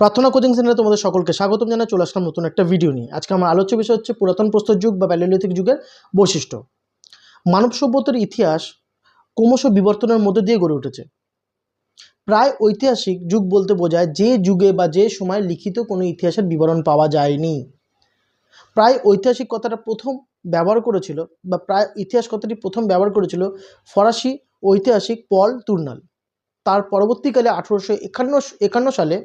প্রার্থনা কোচিং সেন্টারে তোমাদের সকলকে স্বাগতম জানাই, চলে আসলাম নতুন একটা ভিডিও নিয়ে। আজকে আমার আলোচ্য বিষয় হচ্ছে পুরাতন প্রস্তর যুগ বা প্যালিওলিথিক যুগের বৈশিষ্ট্য। মানব সভ্যতার ইতিহাস ক্রমশ বিবর্তনের মধ্যে দিয়ে গড়ে উঠেছে। প্রায় ঐতিহাসিক যুগ বলতে বোঝায় যে যুগে বা যে সময় লিখিত কোনো ইতিহাসের বিবরণ পাওয়া যায়নি। প্রায় ঐতিহাসিক কথাটা প্রথম ব্যবহার করেছিল বা প্রায় ইতিহাস কথাটি প্রথম ব্যবহার করেছিল ফরাসি ঐতিহাসিক পল তুর্নাল। তার পরবর্তীকালে আঠেরোশো একান্ন একান্ন সালে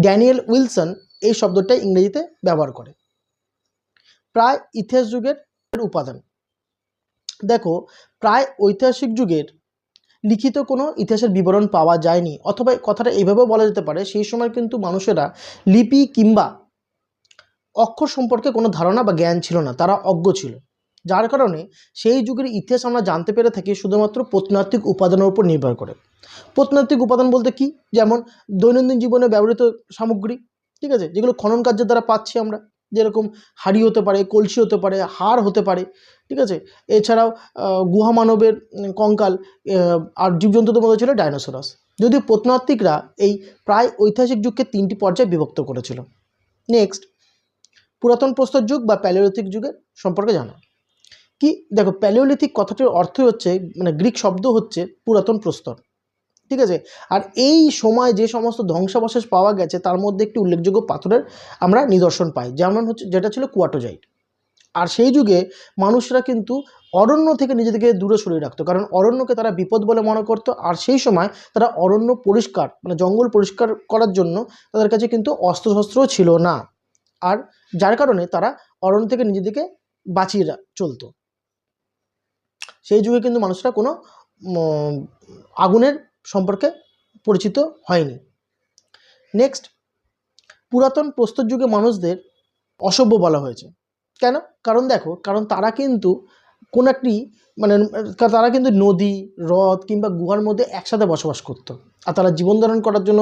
ড্যানিয়েল উইলসন এই শব্দটা ইংরেজিতে ব্যবহার করে। প্রায় ইতিহাস যুগের উপাদান। দেখো, প্রায় ঐতিহাসিক যুগের লিখিত কোনো ইতিহাসের বিবরণ পাওয়া যায়নি, অথবা কথাটা এইভাবেও বলা যেতে পারে, সেই সময় কিন্তু মানুষেরা লিপি কিংবা অক্ষর সম্পর্কে কোনো ধারণা বা জ্ঞান ছিল না, তারা অজ্ঞ ছিল। যার কারণে সেই যুগের ইতিহাস আমরা জানতে পেরে থাকি শুধুমাত্র প্রত্নতাত্ত্বিক উপাদানের উপর নির্ভর করে। প্রত্নতাত্ত্বিক উপাদান বলতে কি? যেমন দৈনন্দিন জীবনে ব্যবহৃত সামগ্রী, ঠিক আছে? যেগুলো খনন কার্যের দ্বারা পাচ্ছি আমরা। যেরকম হাড়ি হতে পারে, কলসি হতে পারে, হাড় হতে পারে, ঠিক আছে? এছাড়াও গুহা মানবের কঙ্কাল আর জীবজন্তুদের মধ্যে ছিল ডাইনোসরাস। যদিও প্রত্নতাত্ত্বিকরা এই প্রায় ঐতিহাসিক যুগকে তিনটি পর্যায়ে বিভক্ত করেছিল। নেক্সট, পুরাতন প্রস্তর যুগ বা প্যালিওলিথিক যুগের সম্পর্কে জানা। কি? দেখো প্যালিওলিথিক কথাটির অর্থই হচ্ছে মানে গ্রিক শব্দ হচ্ছে পুরাতন প্রস্তর। ঠিক আছে? আর এই সময় যে সমস্ত ধ্বংসাবশেষ পাওয়া গেছে, তার মধ্যে একটি উল্লেখযোগ্য পাথরের আমরা নিদর্শন পাই, যেমন হচ্ছে, যেটা ছিল কুয়াটোজাইট। আর সেই যুগে মানুষরা কিন্তু অরণ্য থেকে নিজেদেরকে দূরে সরিয়ে রাখতো, কারণ অরণ্যকে তারা বিপদ বলে মনে করতো, আর সেই সময় তারা অরণ্য পরিষ্কার মানে জঙ্গল পরিষ্কার করার জন্য তাদের কাছে কিন্তু অস্ত্রশস্ত্রও ছিল না। আর যার কারণে তারা অরণ্য থেকে নিজেদেরকে বাঁচিয়ে চলতো। সেই যুগে কিন্তু মানুষরা কোনো আগুনের সম্পর্কে পরিচিত হয়নি। নেক্সট পুরাতন প্রস্তর যুগে মানুষদের অসভ্য বলা হয়েছে। কেন? কারণ দেখো, কারণ তারা কিন্তু কোন একটি মানে তারা কিন্তু নদী, হ্রদ কিংবা গুহার মধ্যে একসাথে বসবাস করত। আর তারা জীবন ধারণ করার জন্য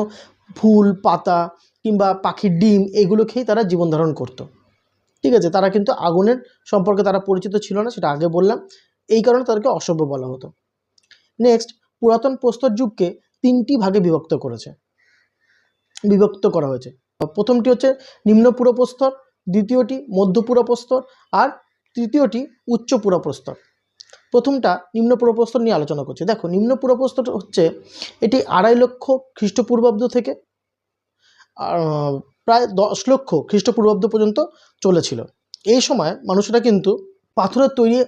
ফুল, পাতা কিংবা পাখির ডিম এগুলো খেয়েই তারা জীবন ধারণ করতো। ঠিক আছে? তারা কিন্তু আগুনের সম্পর্কে তারা পরিচিত ছিল না, সেটা আগে বললাম। এই কারণে তাদেরকে অসভ্য বলা হতো। নেক্সট পুরাতন প্রস্তর যুগকে তিনটি ভাগে বিভক্ত করেছে। বিভক্ত করা হয়েছে। প্রথমটি হচ্ছে নিম্ন পুরপ্রস্তর দ্বিতীয়টি মধ্য পুরপ্রস্তর আর তৃতীয়টি উচ্চ পুরপ্রস্তর প্রথমটা নিম্ন পুরপ্রস্তর নিয়ে আলোচনা করছে। দেখো, নিম্ন পুরপ্রস্তর হচ্ছে এটি আড়াই লক্ষ খ্রিস্টপূর্বাব্দ থেকে প্রায় দশ লক্ষ খ্রিস্টপূর্বাব্দ পর্যন্ত চলেছিল। এই সময় মানুষরা কিন্তু পাথরের তৈরি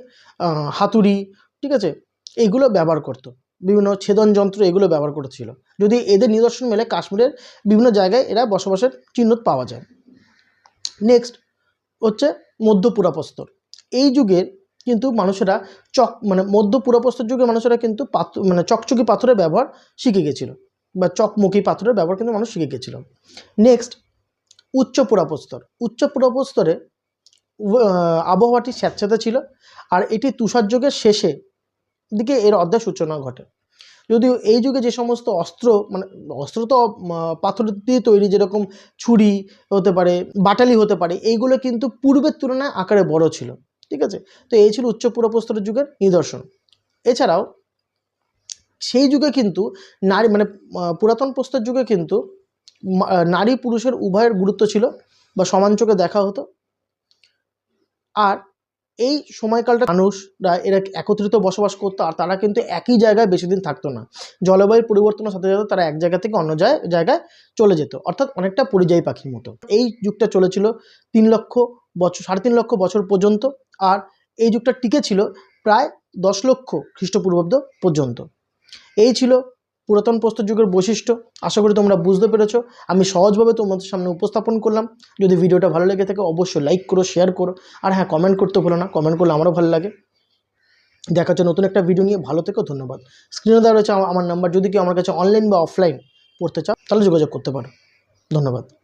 হাতুড়ি, ঠিক আছে? এগুলো ব্যবহার করতো। বিভিন্ন ছেদন যন্ত্র এগুলো ব্যবহার করেছিল। যদি এদের নিদর্শন মেলে, কাশ্মীরের বিভিন্ন জায়গায় এরা বসবাসের চিহ্ন পাওয়া যায়। নেক্সট হচ্ছে মধ্য পুরাপ্রস্তর এই যুগের কিন্তু মানুষেরা চক মানে মধ্য পুরাপ্রস্তর যুগে মানুষেরা কিন্তু পাথর মানে চকচকি পাথরের ব্যবহার শিখে গেছিল। বা চকমুখী পাথরের ব্যবহার কিন্তু মানুষ শিখে গেছিল। নেক্সট উচ্চ পুরাপ্রস্তর উচ্চ পুরাপ্রস্তরে আবহাওয়াটি স্যাঁতস্যাঁতে ছিল আর এটি তুষার যুগের শেষে দিকে এর অধ্যায় সূচনা ঘটে। যদিও এই যুগে যে সমস্ত অস্ত্র মানে অস্ত্র তো পাথর দিয়ে তৈরি যেরকম ছুরি হতে পারে, বাটালি হতে পারে, এইগুলো কিন্তু পূর্বের তুলনায় আকারে বড় ছিল। ঠিক আছে? তো এই ছিল উচ্চ পুরপ্রস্তরের যুগের নিদর্শন। এছাড়াও সেই যুগে কিন্তু নারী মানে পুরাতন প্রস্তর যুগে কিন্তু নারী পুরুষের উভয়ের গুরুত্ব ছিল বা সমান চোখে দেখা হতো। আর এই সময়কালটা মানুষরা এরা একত্রিত বসবাস করতো, আর তারা কিন্তু একই জায়গায় বেশি দিন থাকতো না। জলবায়ুর পরিবর্তনের সাথে সাথে তারা এক জায়গা থেকে অন্য জায়- জায়গায় চলে যেত। অর্থাৎ অনেকটা পরিযায়ী পাখির মতো। এই যুগটা চলেছিল তিন লক্ষ বছর সাড়ে তিন লক্ষ বছর পর্যন্ত, আর এই যুগটা টিকে ছিল প্রায় দশ লক্ষ খ্রিস্টপূর্বাব্দ পর্যন্ত। এই ছিল পুরাতন প্রস্তর যুগের বৈশিষ্ট্য, আশা করি তোমরা বুঝতে পেরেছ। আমি সহজভাবে তোমাদের সামনে উপস্থাপন করলাম। যদি ভিডিওটা ভালো লেগে থাকে, অবশ্যই লাইক করো শেয়ার করো। আর হ্যাঁ কমেন্ট করতে ভুলো না কমেন্ট করলে আমারও ভালো লাগে। দেখা হচ্ছে নতুন একটা ভিডিও নিয়ে। ভালো থেকেও ধন্যবাদ। স্ক্রিনে দেওয়া রয়েছে আমার- আমার নাম্বার যদি কেউ আমার কাছে অনলাইন বা অফলাইন পড়তে চাও, তাহলে যোগাযোগ করতে পারো। ধন্যবাদ।